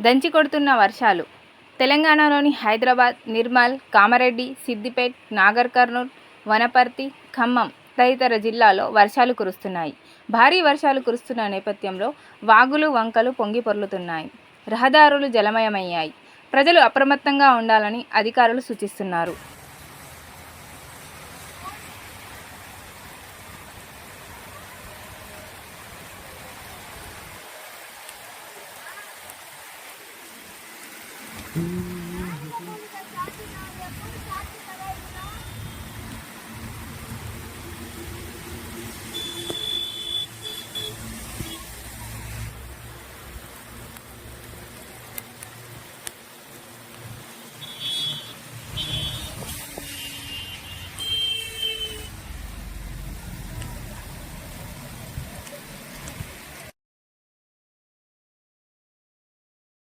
దంచి కొడుతున్న వర్షాలు. తెలంగాణలోని హైదరాబాద్ నిర్మల్ కామారెడ్డి సిద్దిపేట్ నాగర్ కర్నూల్ వనపర్తి ఖమ్మం తదితర జిల్లాలో వర్షాలు కురుస్తున్నాయి. భారీ వర్షాలు కురుస్తున్న నేపథ్యంలో వాగులు వంకలు పొంగి పొర్లుతున్నాయి. రహదారులు జలమయమయ్యాయి. ప్రజలు అప్రమత్తంగా ఉండాలని అధికారులు సూచిస్తున్నారు. Thank you.